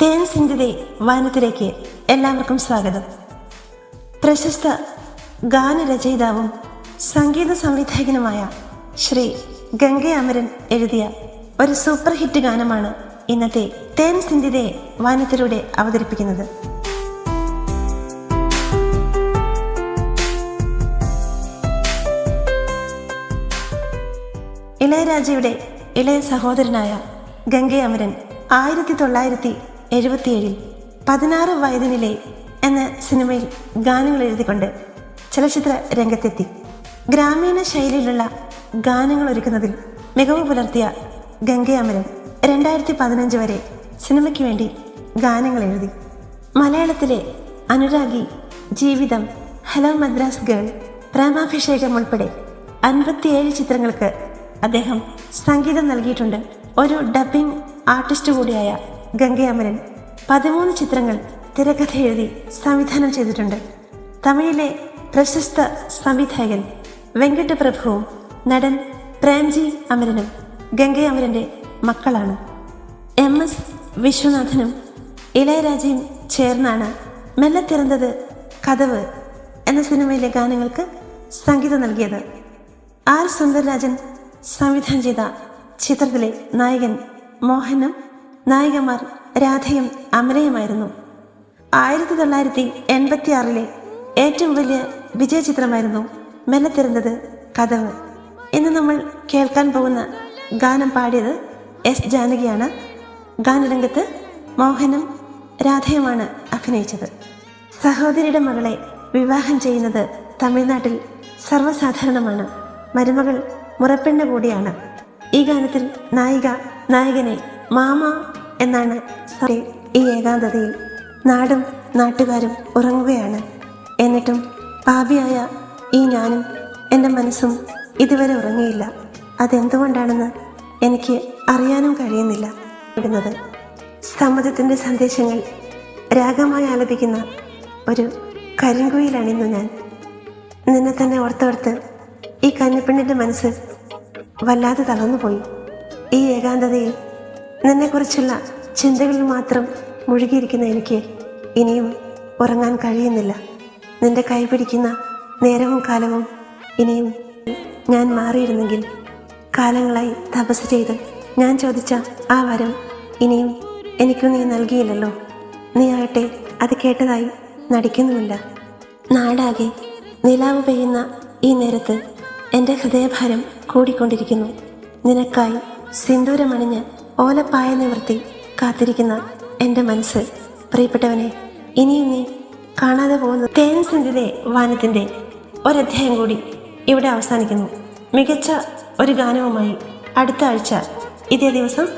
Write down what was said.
തേൻ സിന്ധിതെ വാനത്തിലേക്ക് എല്ലാവർക്കും സ്വാഗതം. പ്രശസ്ത ഗാനരചയിതാവും സംഗീത സംവിധായകനുമായ ശ്രീ ഗംഗ അമരൻ എഴുതിയ ഒരു സൂപ്പർ ഹിറ്റ് ഗാനമാണ് ഇന്നത്തെ തേൻ സിന്ധിതയെ വാനത്തിലൂടെ അവതരിപ്പിക്കുന്നത്. ഇളയരാജയുടെ ഇളയ സഹോദരനായ ഗംഗ അമരൻ ആയിരത്തി തൊള്ളായിരത്തി എഴുപത്തിയേഴിൽ പതിനാറ് വയതിനിലെ എന്ന സിനിമയിൽ ഗാനങ്ങൾ എഴുതിക്കൊണ്ട് ചലച്ചിത്ര രംഗത്തെത്തി. ഗ്രാമീണ ശൈലിയിലുള്ള ഗാനങ്ങൾ ഒരുക്കുന്നതിൽ മികവ് പുലർത്തിയ ഗംഗ അമരൻ രണ്ടായിരത്തി പതിനഞ്ച് വരെ സിനിമയ്ക്ക് വേണ്ടി ഗാനങ്ങൾ എഴുതി. മലയാളത്തിലെ അനുരാഗി ജീവിതം ഹലോ മദ്രാസ് ഗേൾ പ്രേമാഭിഷേകം ഉൾപ്പെടെ അൻപത്തിയേഴ് ചിത്രങ്ങൾക്ക് അദ്ദേഹം സംഗീതം നൽകിയിട്ടുണ്ട്. ഒരു ഡബ്ബിംഗ് ആർട്ടിസ്റ്റ് കൂടിയായ ഗംഗയാമരൻ പതിമൂന്ന് ചിത്രങ്ങൾ തിരക്കഥ എഴുതി സംവിധാനം ചെയ്തിട്ടുണ്ട്. തമിഴിലെ പ്രശസ്ത സംവിധായകൻ വെങ്കട്ടപ്രഭുവും നടൻ പ്രേംജി അമരനും ഗംഗയമ്മരന്റെ മക്കളാണ്. എം എസ് വിശ്വനാഥനും ഇളയരാജയും ചേർന്നാണ് മെല്ലെ തിറന്നത് കഥവ് എന്ന സിനിമയിലെ ഗാനങ്ങൾക്ക് സംഗീതം നൽകിയത്. ആർ സുന്ദർരാജൻ സംവിധാനം ചെയ്ത ചിത്രത്തിലെ നായകൻ മോഹനും നായികമാർ രാധയും അമലയുമായിരുന്നു. ആയിരത്തി തൊള്ളായിരത്തി എൺപത്തി ആറിലെ ഏറ്റവും വലിയ വിജയ ചിത്രമായിരുന്നു മെല്ലത്തിരുന്നത് കഥവ്. ഇന്ന് നമ്മൾ കേൾക്കാൻ പോകുന്ന ഗാനം പാടിയത് എസ് ജാനകിയാണ്. ഗാനരംഗത്ത് മോഹനും രാധയുമാണ് അഭിനയിച്ചത്. സഹോദരിയുടെ മകളെ വിവാഹം ചെയ്യുന്നത് തമിഴ്നാട്ടിൽ സർവസാധാരണമാണ്. മരുമകൾ മുറപ്പെണ്ണ കൂടിയാണ്. ഈ ഗാനത്തിൽ നായിക നായകനെ മാമ എന്നാണ് ഈ ഏകാന്തതയിൽ നാടും നാട്ടുകാരും ഉറങ്ങുകയാണ്. എന്നിട്ടും പാപിയായ ഈ ഞാനും എന്റെ മനസ്സും ഇതുവരെ ഉറങ്ങിയില്ല. അതെന്തുകൊണ്ടാണെന്ന് എനിക്ക് അറിയാനും കഴിയുന്നില്ല. ഇടുന്നത് സമ്മതത്തിന്റെ സന്ദേശങ്ങൾ രാഗമായി ആലപിക്കുന്ന ഒരു കരിങ്കുയിലാണിന്നു ഞാൻ. നിന്നെ തന്നെ ഓർത്തോർത്ത് ഈ കന്നിപ്പെണ്ണിന്റെ മനസ്സ് വല്ലാതെ തളർന്നുപോയി. ഈ ഏകാന്തതയിൽ നിന്നെക്കുറിച്ചുള്ള ചിന്തകളിൽ മാത്രം മുഴുകിയിരിക്കുന്ന എനിക്ക് ഇനിയും ഉറങ്ങാൻ കഴിയുന്നില്ല. നിന്റെ കൈ പിടിക്കുന്ന നേരവും കാലവും ഇനിയും ഞാൻ മാറിയിരുന്നെങ്കിൽ കാലങ്ങളായി തപസ് ചെയ്ത് ഞാൻ ചോദിച്ച ആ വരം ഇനിയും എനിക്ക് നീ നൽകിയില്ലല്ലോ. നീ ആകട്ടെ അത് കേട്ടതായി നടിക്കുന്നുമില്ല. നാടാകെ നിലാവ് പെയ്യുന്ന ഈ നേരത്ത് എന്റെ ഹൃദയഭാരം കൂടിക്കൊണ്ടിരിക്കുന്നു. നിനക്കായി സിന്ദൂരമണിഞ്ഞ് ഓലപ്പായ നിവർത്തി കാത്തിരിക്കുന്ന എന്റെ മനസ്സ്. പ്രിയപ്പെട്ടവനെ ഇനിയും നീ കാണാതെ പോകുന്ന തേൻ സിന്ധിലെ വാനത്തിന്റെ ഒരധ്യായം കൂടി ഇവിടെ അവസാനിക്കുന്നു. മികച്ച ഒരു ഗാനവുമായി അടുത്ത ആഴ്ച ഇതേ ദിവസം